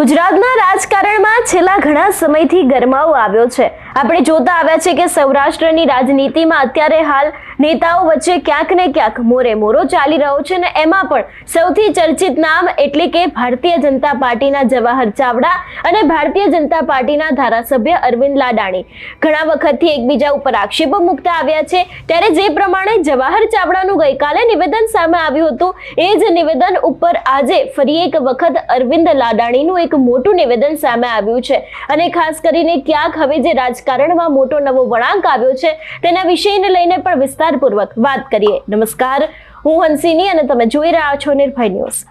ગુજરાતના રાજકારણમાં છેલ્લા ઘણા સમયથી ગરમાવો આવ્યો છે. આપણે જોતા આવ્યા છે કે સૌરાષ્ટ્રની રાજનીતિમાં અત્યારે હાલ નેતાઓ વચ્ચે ક્યાંક ને ક્યાંક મોરે મોરો ચાલી રહ્યો છે અને એમાં પણ સૌથી ચર્ચિત નામ એટલે કે ભારતીય જનતા પાર્ટીના જવાહર ચાવડા અને ભારતીય જનતા પાર્ટીના ધારાસભ્ય અરવિંદ લાડાણી. ઘણા વખતથી એકબીજા ઉપર આક્ષેપો મૂકતા આવ્યા છે. ત્યારે જે પ્રમાણે જવાહર ચાવડાનું ગઈકાલે નિવેદન સામે આવ્યું હતું, એ જ નિવેદન ઉપર આજે ફરી એક વખત અરવિંદ લાડાણીનું એક મોટું નિવેદન સામે આવ્યું છે. અને ખાસ કરીને ક્યાંક હવે જે રાજકારણમાં મોટો નવો વળાંક આવ્યો છે. તેના વિષયને લઈને પણ વિસ્તારપૂર્વક વાત કરીએ. નમસ્કાર. હું હંસિની અને તમે જોઈ રહ્યા છો નિર્ભય ન્યૂઝ.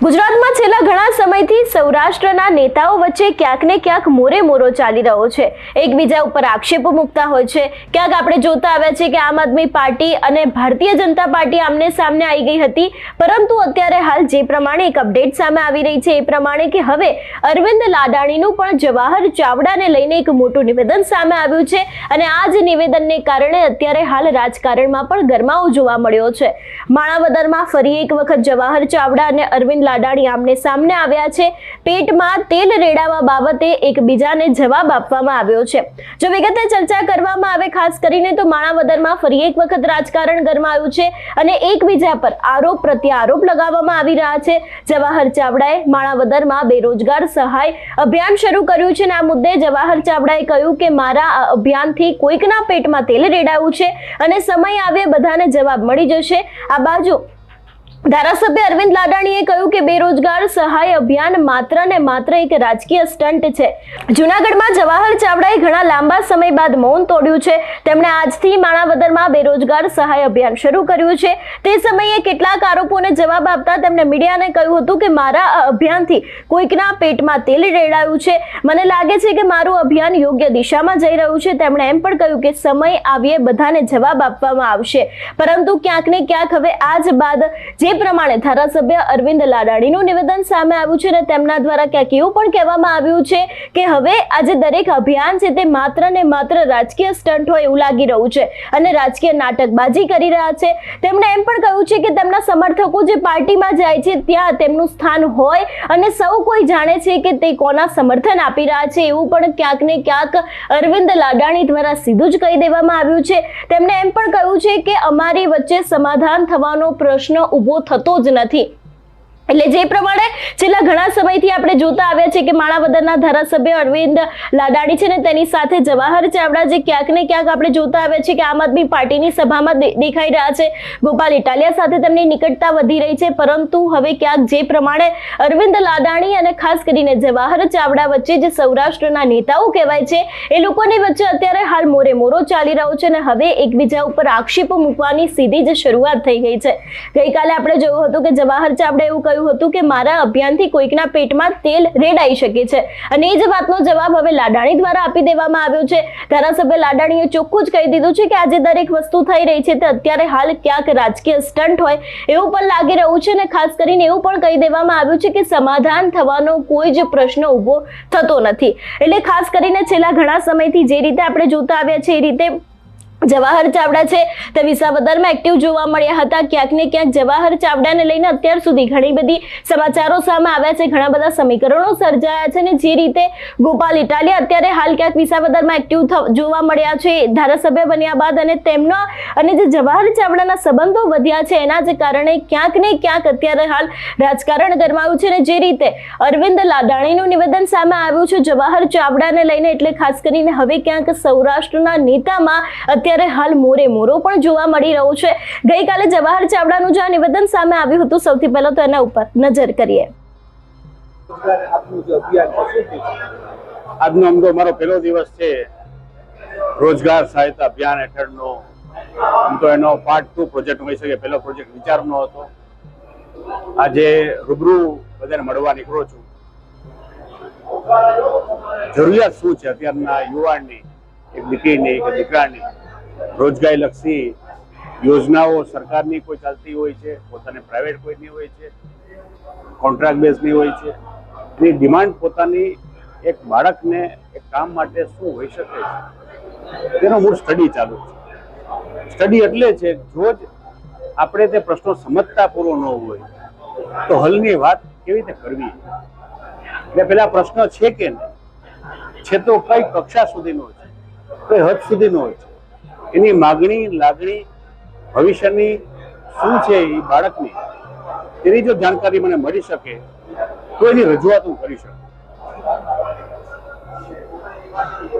ગુજરાતમાં છેલ્લા ઘણા સમયથી સૌરાષ્ટ્રના નેતાઓ વચ્ચે ક્યાંક ને ક્યાંક મોરે મોરો ચાલી રહ્યો છે. એકબીજા ઉપર આક્ષેપો મૂકતા હોય છે. ક્યાંક આપણે જોતા આવ્યા છે કે આમ આદમી પાર્ટી અને ભારતીય જનતા પાર્ટી આમને સામને આવી ગઈ હતી. પરંતુ અત્યારે હાલ જે પ્રમાણે એક અપડેટ સામે આવી રહી છે એ પ્રમાણે કે હવે અરવિંદ લાડાણીનું પણ જવાહર ચાવડાને લઈને એક મોટું નિવેદન સામે આવ્યું છે. અને આ જ નિવેદનને કારણે અત્યારે હાલ રાજકારણમાં પણ ગરમાવો જોવા મળ્યો છે. માણાવદરમાં ફરી એક વખત જવાહર ચાવડા અને અરવિંદ લાડાણી આમને સામને આવ્યા છે. પેટમાં તેલ રેડાવા બાબતે એકબીજાને જવાબ આપવામાં આવ્યો છે. જો વિગતે ચર્ચા કરવામાં આવે ખાસ કરીને તો માણાવદરમાં ફરી એક વખત રાજકારણ ગરમાયું છે અને એકબીજા પર આરોપ પ્રત્યે આરોપ લગાવવામાં આવી રહ્યા છે. જવાહર ચાવડાએ માણાવદરમાં બેરોજગાર સહાય અભિયાન શરૂ કર્યું છે અને આ મુદ્દે જવાહર ચાવડાએ કહ્યું કે મારા આ અભિયાનથી કોઈકના પેટમાં તેલ રેડાયું છે અને સમય આવે બધાને જવાબ મળી જશે. આ બાજુ ધારાસભ્ય અરવિંદ લાડાણીએ કહ્યું કે બેરોજગાર સહાય અભિયાન માત્ર ને માત્ર એક રાજકીય સ્ટન્ટ છે. જૂનાગઢમાં જવાહર ચાવડાએ ઘણા લાંબા સમય બાદ મૌન તોડ્યું છે. તેમણે આજથી માણાવદરમાં બેરોજગાર સહાય અભિયાન શરૂ કર્યું છે. તે સમયે કેટલાક આરોપોને જવાબ આપતા તેમણે મીડિયાને કહ્યું હતું કે મારા આ અભિયાનથી કોઈકના પેટમાં તેલ રેડાયું છે. મને લાગે છે કે મારું અભિયાન યોગ્ય દિશામાં જઈ રહ્યું છે. તેમણે એમ પણ કહ્યું કે સમય આવીએ બધાને જવાબ આપવામાં આવશે. પરંતુ ક્યાંક ને ક્યાંક હવે આજ બાદ જે પ્રમાણે ધારાસભ્ય અરવિંદ લાડાણીનું નિવેદન સામે આવ્યું છે અને તેમના દ્વારા ક્યાંક એવું પણ કહેવામાં આવ્યું છે કે હવે આજે દરેક અભિયાન છે તે માત્ર ને માત્ર રાજકીય સ્ટન્ટ હોય એવું લાગી રહ્યું છે અને રાજકીય નાટકબાજી કરી રહ્યા છે. તેમણે એમ પણ કહ્યું છે કે તેમના સમર્થકો જે પાર્ટીમાં જાય છે ત્યાં તેમનું સ્થાન હોય અને સૌ કોઈ જાણે છે કે તે કોના સમર્થન આપી રહ્યા છે એવું પણ ક્યાંક ને ક્યાંક અરવિંદ લાડાણી દ્વારા સીધું જ કહી દેવામાં આવ્યું છે. તેમણે એમ પણ કહ્યું છે કે અમારી વચ્ચે સમાધાન થવાનો પ્રશ્ન ઊભો થતો જ નથી. એટલે જે પ્રમાણે છેલ્લા ઘણા સમયથી આપણે જોતા આવ્યા છે કે માણાવદરના ધારાસભ્ય અરવિંદ લાડાણી છે ને તેની સાથે જવાહર ચાવડા જે ક્યાંક ને ક્યાંક આપણે જોતા આવ્યા છે કે આમ આદમી પાર્ટીની સભામાં દેખાઈ રહ્યા છે. ગોપાલ ઇટાલિયા સાથે તેમની નિકટતા વધી રહી છે, પરંતુ હવે ક્યાંક જે પ્રમાણે અરવિંદ લાડાણી અને ખાસ કરીને જવાહર ચાવડા વચ્ચે જે સૌરાષ્ટ્રના નેતાઓ કહેવાય છે, એ લોકોની વચ્ચે અત્યારે હાલ મોરે મોરો ચાલી રહ્યો છે અને હવે એકબીજા ઉપર આક્ષેપો મૂકવાની સીધી જ શરૂઆત થઈ ગઈ છે. ગઈકાલે આપણે જોયું હતું કે જવાહર ચાવડે એવું કહ્યું હતું કે મારા અભિયાનથી કોઈકના પેટમાં તેલ રેડાઈ શકે છે. અને એ જ વાતનો જવાબ હવે લાડાણી દ્વારા આપી દેવામાં આવ્યો છે. ધારાસભ્ય લાડાણીએ ચોખ્ખું જ કહી દીધું છે કે આજે દરેક વસ્તુ થઈ રહી છે તે અત્યારે હાલ ક્યાંક રાજકીય સ્ટન્ટ હોય એવું પણ લાગી રહ્યું છે અને ખાસ કરીને એવું પણ કહી દેવામાં આવ્યું છે કે સમાધાન થવાનો કોઈ જ પ્રશ્ન ઊભો થતો નથી. એટલે ખાસ કરીને છેલ્લા ઘણા સમયથી જે રીતે આપણે જોતા આવ્યા છે એ રીતે જવાહર ચાવડા છે. તે વિસાવદરમાં એક્ટિવ જોવા મળ્યા હતા. ક્યાંક ને ક્યાંક જવાહર ચાવડાને લઈને અત્યાર સુધી ઘણી બધી સમાચારો સામે આવ્યા છે. ઘણા બધા સમીકરણો સર્જાયા છે અને જે રીતે ગોપાલ ઇટાલિયા અત્યારે હાલ ક્યાંક વિસાવદરમાં એક્ટિવ જોવા મળ્યા છે. ધારાસભ્ય બન્યા બાદ અને તેમના, અને જે જવાહર ચાવડાના સંબંધો વધ્યા છે, એના જ કારણે ક્યાંક ને ક્યાંક અત્યારે હાલ રાજકારણ ગરમાયું છે અને જે રીતે અરવિંદ લાડાણીનું નિવેદન સામે આવ્યું છે. જવાહર ચાવડાને લઈને એટલે ખાસ કરીને હવે ક્યાંક સૌરાષ્ટ્રના નેતામાં અત્યારે હાલ મોરે મોરો પણ જોવા મળી રહ્યો છે. ગઈકાલે જવાહર ચાવડાનું જે નિવેદન સામે આવ્યું હતું, સૌથી પહેલા તો એના ઉપર નજર કરીએ? આજનો અમદો અમારો પહેલો દિવસ છે. રોજગાર સહાયતા અભિયાન હેઠળનો. આમ તો એનો પાર્ટ ટુ પ્રોજેક્ટ હોઈ શકે, પહેલો પ્રોજેક્ટ વિચારનો હતો. આજે રૂબરૂ બધાને મળવા નીકળો છું. જરૂરિયાત શું છે? અત્યારના યુવાનની, એક દીકરીની, એક દીકરાની. રોજગારી લક્ષી યોજનાઓ સરકારની કોઈ ચાલતી હોય છે, પોતાને પ્રાઇવેટ કોઈની હોય છે કોન્ટ્રાક્ટ બેઝની હોય છે. એની ડિમાન્ડ પોતાની એક બાળકને એક કામ માટે શું હોઈ શકે છે? તેનો મૂળ સ્ટડી ચાલુ છે. સ્ટડી એટલે છે, જો જ આપણે તે પ્રશ્નો સમજતા પૂરો ન હોય, તો હલની વાત કેવી રીતે કરવી? એટલે પેલા પ્રશ્ન છે કે નહીં? છે તો કઈ કક્ષા સુધીનો છે? કઈ હદ સુધીનો છે? એની માગણી, લાગણી, ભવિષ્યની શું છે એ બાળકની એની જો જાણકારી મને મળી શકે, તો એની રજૂઆત હું કરી શકું.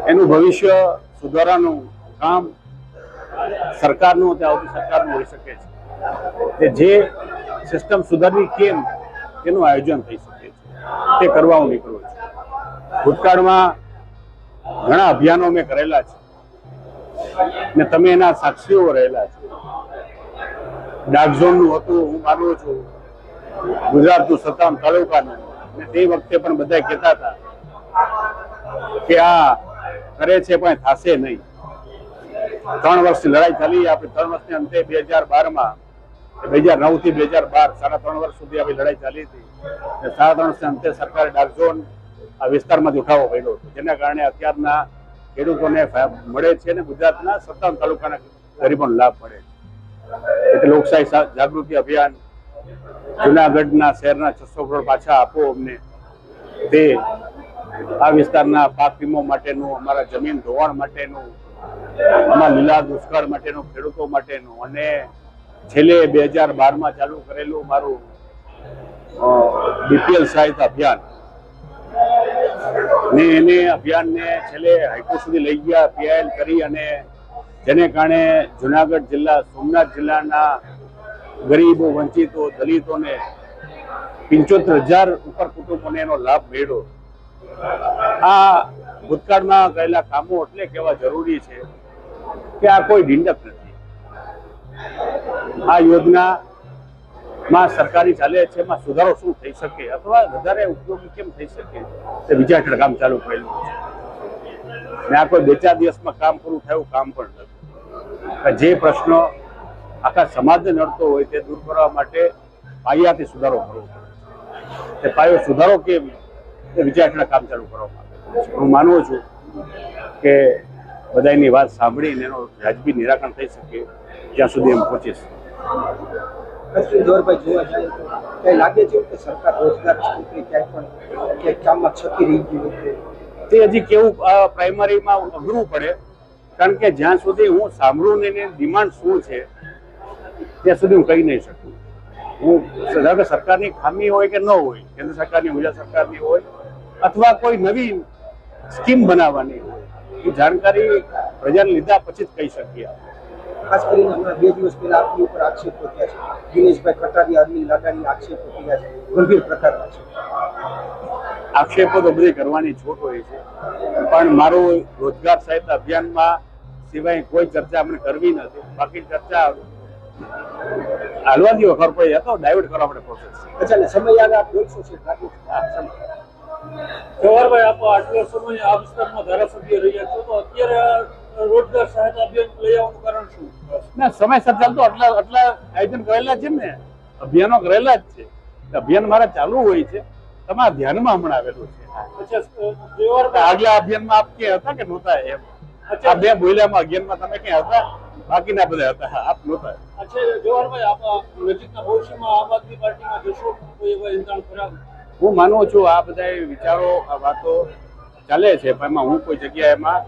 એનું ભવિષ્ય સુધારાનું કામ સરકારનું, ત્યાં આવતી સરકારનું હોઈ શકે છે. કે જે સિસ્ટમ સુધારવી કેમ તેનું આયોજન થઈ શકે છે. તે કરવા હું નીકળું છું. ભૂતકાળમાં ઘણા અભિયાનો મેં કરેલા છે. ને તમે એના સાક્ષીઓ રહેલા છો. ડાર્ક ઝોનનું હતું, હું માનું છું. ગુજરાતનું સત્તામ તાલુકાનું. ને તે વખતે પણ બધા કહેતા હતા કે આ કરે છે પણ થશે નહીં. ત્રણ વર્ષની લડાઈ ચાલી, આપણે ત્રણ વર્ષની અંતે બે હજાર બારમાં, બે હજાર નવથી બે હજાર બાર, સાડા ત્રણ વર્ષ સુધી આપણી લડાઈ ચાલી હતી. સાડા ત્રણ વર્ષની અંતે સરકારે ડાર્ક ઝોન આ વિસ્તારમાંથી ઉઠાવવો પડ્યો હતો. જેના કારણે અત્યારના ખેડૂતોને મળે છે અને ગુજરાતના સત્તાવન તાલુકાના ગરીબોને લાભ મળે છે. એટલે લોકશાહી જાગૃતિ અભિયાન જુનાગઢના શહેરના છસો કરોડ પાછા આપો અમને. તે આ વિસ્તારના પાક વીમો માટેનું, અમારા જમીન ધોવાણ માટેનું, અમારા લીલા દુષ્કાળ માટેનું, ખેડૂતો માટેનું અને છેલ્લે બે હજાર બારમાં ચાલુ કરેલું મારું બીપીએલ સહાયતા અભિયાન. ને એને અભિયાનને છેલ્લે હાઈકોર્ટ સુધી લઈ ગયા, પીઆઈએલ કરી અને જેને કારણે જુનાગઢ જિલ્લા, સોમનાથ જિલ્લાના ગરીબો, વંચિતો, દલિતોને પંચોતેર હજાર ઉપર કુટુંબોને એનો લાભ મળ્યો. આ ભૂતકાળમાં કરેલા કામો એટલે કેવા જરૂરી છે કે આ કોઈ ઢીંડક નથી. આ યોજના માં સરકારી ચાલે છે એમાં સુધારો શું થઈ શકે? અથવા વધારે ઉપયોગી કેમ થઈ શકે? તે વિચાર હેઠળ કામ ચાલુ કરેલું છે. ને આ કોઈ બે ચાર દિવસમાં કામ પૂરું થયું, કામ પણ નથી. જે પ્રશ્નો આખા સમાજને નડતો હોય તે દૂર કરવા માટે પાયાથી સુધારો કરવો પડે તે પાયો સુધારો કેમ? તે વિચાર હેઠળ કામ ચાલુ કરવામાં હું માનું છું કે બધાની વાત સાંભળીને એનો વ્યાજબી નિરાકરણ થઈ શકે ત્યાં સુધી એમ પહોંચીશ અશ્વિન જોરભાઈ જોવા જાય તો ક્યાંય લાગે છે કે સરકાર રોજગાર ક્યાંય પણ ક્યાંય કામમાં છકી રહી ગયું તે? હજી કેવું પ્રાઇમરીમાં અઘરું પડે. કારણ કે જ્યાં સુધી હું સાંભળું ને ડિમાન્ડ શું છે, ત્યાં સુધી હું કહી નહીં શકું. હું ધારો કે સરકારની ખામી હોય કે ન હોય, કેન્દ્ર સરકારની, ગુજરાત સરકારની હોય, અથવા કોઈ નવી સ્કીમ બનાવવાની હોય, એ જાણકારી પ્રજાને લીધા પછી જ કહી શકીએ આપણે. ખાસ કરીને હમણાં બે દિવસ પહેલા આપની ઉપર આક્ષેપો થયા છે. દિનેશભાઈ કટારી અરવિંદ લાડાની આક્ષેપો થયા છે. ગંભીર પ્રકારના છે. આક્ષેપો તો બધી કરવાની છૂટ હોય છે. પણ મારું રોજગાર સહિત અભિયાનમાં સિવાય કોઈ ચર્ચા આપણે કરવી નથી. બાકી ચર્ચા હાલવા દીવો ખબર પડી હતો? ડાયવર્ટ કરવા માટે પ્રોસેસ અચ્છા સમય યાદ આપ બોલશો છે? છે જવાહરભાઈ આપ આટલો સમય આ વિસ્તારમાં ધારાસભ્ય રહ્યા છો. તો અત્યારે રોજગાર સહાયતા અભિયાન લઈ આવવાનું કારણ શું? ના સમયસર ચાલતો આટલા આટલા આયોજન કરેલા છે ને અભિયાનો કરેલા જ છે. અભિયાન મારા ચાલુ હોય છે. તમારા ધ્યાનમાં હમણાં આવેલું છે. અચ્છા આગલા અભિયાનમાં આપ ક્યાં હતા કે નહોતા એમ? આ બે બોલ્યામાં અગિયારમાં તમે ક્યાં હતા? બાકીના બધા હતા. આપ નહોતા. અચ્છા જવાહરભાઈ આપ નજીકના ભવિષ્યમાં આમ આદમી પાર્ટીમાં જશો કોઈ એવા ઇંધણ ખરાબ? હું માનું છું આ બધા વિચારો આ વાતો ચાલે છે પણ એમાં હું કોઈ જગ્યાએ એમાં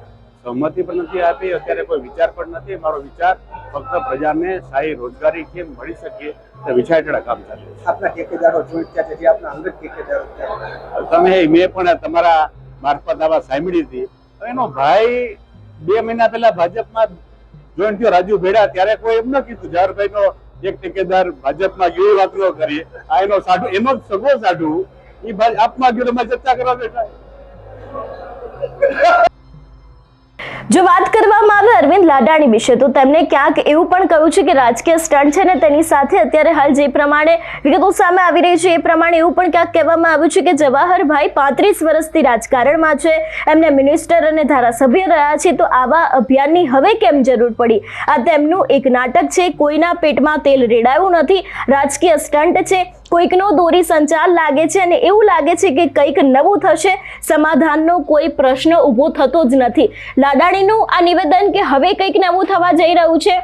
સહમતિ પણ નથી આપી અત્યારે કોઈ વિચાર પણ નથી. મારો વિચાર ફક્ત પ્રજાને સારી રોજગારી કેમ મળી શકે તે વિચાર હેઠળ કામ ચાલે આપના ઠેકેદારો જોઈન્ટ થયા છે જે આપના અંગત ઠેકેદારો તમે મેં પણ તમારા મારફત આવા સાંભળી હતી. એનો ભાઈ બે મહિના પહેલા ભાજપમાં જોઈન થયો રાજુ ભેડા. ત્યારે કોઈ એમ ન કીધું ઝારભાઈ નો એક ટેકેદાર ભાજપમાં ગયો એ વાત ન કરીએ આ એનો સાઢુ એનો જ સગો સાઢુ એ આપમાં ગયો ચર્ચા કરવા બેઠા. જો વાત કરવામાં આવે અરવિંદ લાડાણી વિશે, તો તેમણે ક્યાંક એવું પણ કહ્યું છે કે રાજકીય સ્ટન્ટ છે ને તેની સાથે અત્યારે હાલ જે પ્રમાણે વિગતો સામે આવી રહી છે, એ પ્રમાણે એવું પણ ક્યાંક કહેવામાં આવ્યું છે કે જવાહરભાઈ પાંત્રીસ વર્ષથી રાજકારણમાં છે, એમને મિનિસ્ટર અને ધારાસભ્ય રહ્યા છે, તો આવા અભિયાનની હવે કેમ જરૂર પડી? આ તેમનું એક નાટક છે, કોઈના પેટમાં તેલ રેડાયું નથી, રાજકીય સ્ટન્ટ છે કોઈકનો દોરી સંચાર લાગે છે અને એવું લાગે છે કે કંઈક નવું થશે, સમાધાનનો કોઈ પ્રશ્ન ઊભો થતો જ નથી. લાડાણીનું આ નિવેદન કે હવે કંઈક નવું થવા જઈ રહ્યું છે?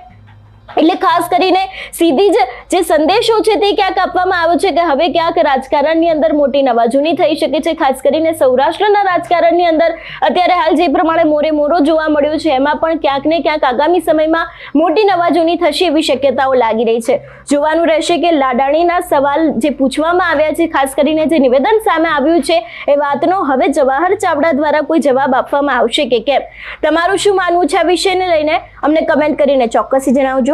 એટલે ખાસ કરીને સીધી જ જે સંદેશો છે તે ક્યાંક આપવામાં આવ્યો છે કે હવે ક્યાંક રાજકારણની અંદર મોટી નવાજૂની થઈ શકે છે. ખાસ કરીને સૌરાષ્ટ્રના રાજકારણની અંદર અત્યારે હાલ જે પ્રમાણે મોરે મોરો જોવા મળ્યો છે, એમાં પણ ક્યાંક ને ક્યાંક આગામી સમયમાં મોટી નવાજૂની થશે એવી શક્યતાઓ લાગી રહી છે. જોવાનું રહેશે કે લાડાણીના સવાલ જે પૂછવામાં આવ્યા છે, ખાસ કરીને જે નિવેદન સામે આવ્યું છે, એ વાતનો હવે જવાહર ચાવડા દ્વારા કોઈ જવાબ આપવામાં આવશે કે કેમ? તમારું શું માનવું છે આ વિષયને લઈને? અમને કમેન્ટ કરીને ચોક્કસથી જણાવજો.